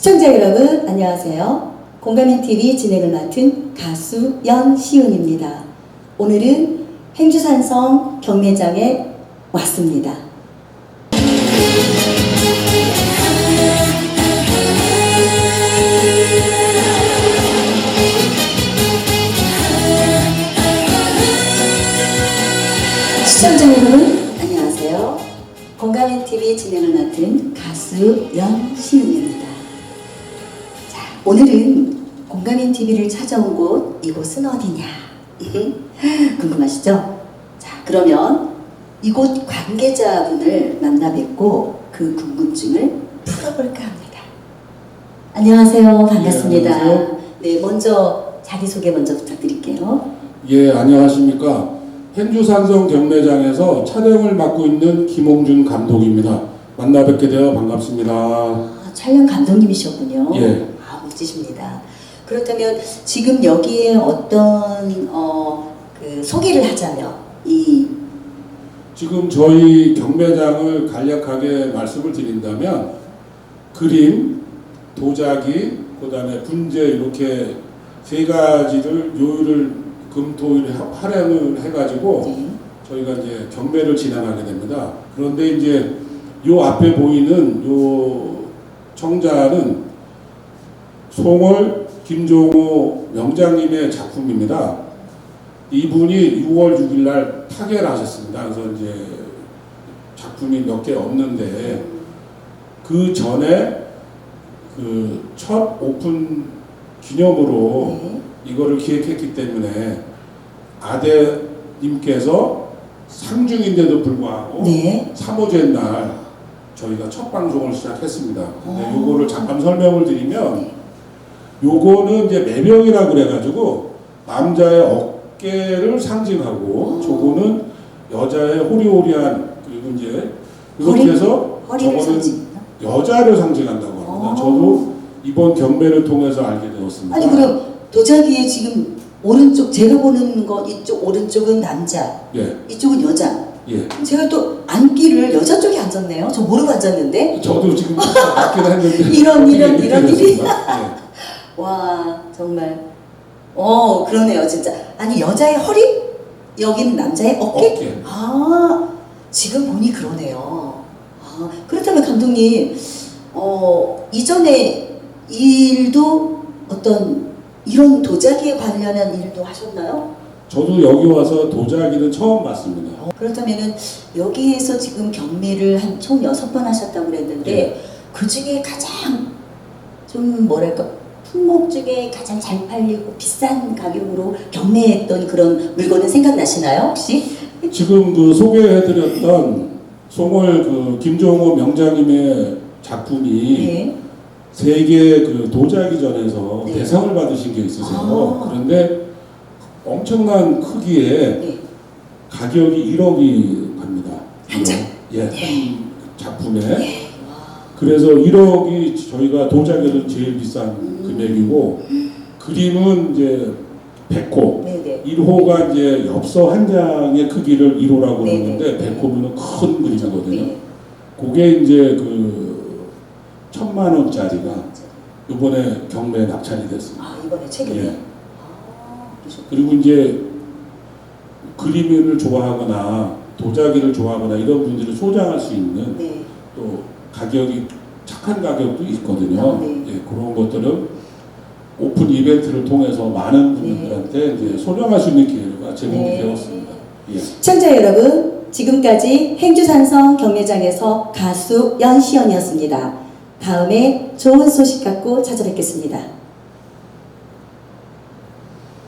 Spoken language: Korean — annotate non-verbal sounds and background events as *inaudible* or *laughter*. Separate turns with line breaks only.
시청자 여러분 안녕하세요. 공감인 TV 진행을 맡은 가수 연시은입니다. 오늘은 행주산성 경매장에 왔습니다. 시청자 여러분 안녕하세요. 공감인 TV 진행을 맡은 가수 연시은입니다. 자, 오늘은 공감인 TV를 찾아온 곳 이곳은 어디냐? 궁금하시죠? 자, 그러면 이곳 관계자분을 만나 뵙고 그 궁금증을 풀어볼까 합니다. 안녕하세요. 반갑습니다.
네, 안녕하세요.
네, 먼저 자기소개 먼저 부탁드릴게요.
예, 안녕하십니까. 행주산성 경매장에서 촬영을 맡고 있는 김홍준 감독입니다. 만나 뵙게 되어 반갑습니다.
아, 촬영 감독님이셨군요.
예.
아, 멋지십니다. 그렇다면 지금 여기에 어떤 어, 그 소개를 하자면 이
지금 저희 경매장을 간략하게 말씀을 드린다면 그림, 도자기, 그다음에 분재 이렇게 세 가지를 요일을 금토일 활용을 해가지고
네.
저희가 이제 경매를 진행하게 됩니다. 그런데 이제 요 앞에 보이는 요 청자는 송월 김종호 명장님의 작품입니다. 이분이 6월 6일 날 타결하셨습니다. 그래서 이제 작품이 몇 개 없는데 그 전에 그 첫 오픈 기념으로
네.
이거를 기획했기 때문에 아대님께서 상중인데도 불구하고
네.
3호제 날 저희가 첫 방송을 시작했습니다. 근데
어.
요거를 잠깐 설명을 드리면
네.
요거는 이제 매병이라 그래가지고 남자의 어깨를 상징하고
어.
저거는 여자의 호리호리한 그리고 이제? 이렇게 해서 저거는? 여자를 상징한다고 합니다.
어.
저도 이번 경매를 통해서 알게 되었습니다.
아니 그럼 도자기에 지금 오른쪽 제가 보는 거 이쪽 오른쪽은 남자,
예,
이쪽은 여자.
예.
제가 또 앉기를 여자 쪽에 앉았네요. 저 모르고 앉았는데.
저도 지금 *laughs* 맞긴 했는데
이런, 이런, 이런 일이.
됐습니다. 예.
와 정말. 어 그러네요 진짜. 아니 여자의 허리, 여기는 남자의 어깨.
어깨.
아 지금 보니 그러네요. 아 그렇다면 감독님 어 이전에 일도 어떤 이런 도자기에 관련한 일도 하셨나요?
저도 여기 와서 도자기는 처음 봤습니다.
어, 그렇다면은 여기에서 지금 경매를 한 총 여섯 번 하셨다고 그랬는데
네.
그 중에 가장 좀 뭐랄까 품목 중에 가장 잘 팔리고 비싼 가격으로 경매했던 그런 물건은 생각나시나요 혹시?
지금 그 소개해드렸던 송월 그 김종호 명장님의 작품이
네.
세계 그 도자기 전에서
네.
대상을 받으신 게 있으세요.
아.
그런데 엄청난 크기에
네.
가격이 1억이 갑니다.
한 장?
예,
네.
한 작품에.
네. 와.
그래서 1억이 저희가 도자기는 제일 비싼
음.
금액이고 그림은 이제 100호.
네네.
1호가 이제 엽서 한 장의 크기를 1호라고
네,
하는데
네.
100호면 큰 그림이거든요.
네.
그게 이제 그 천만 원짜리가 이번에 경매에 낙찰이 됐습니다.
아 이번에 최근에.
예.
아.
그리고 이제 그림을 좋아하거나 도자기를 좋아하거나 이런 분들이 소장할 수 있는
네.
또 가격이 착한 가격도 있거든요.
아, 네.
예, 그런 것들은 오픈 이벤트를 통해서 많은 분들한테 이제 소장할 수 있는 기회가 제공이
네.
되었습니다. 예.
시청자 여러분, 지금까지 행주산성 경매장에서 가수 연시연이었습니다. 다음에 좋은 소식 갖고 찾아뵙겠습니다.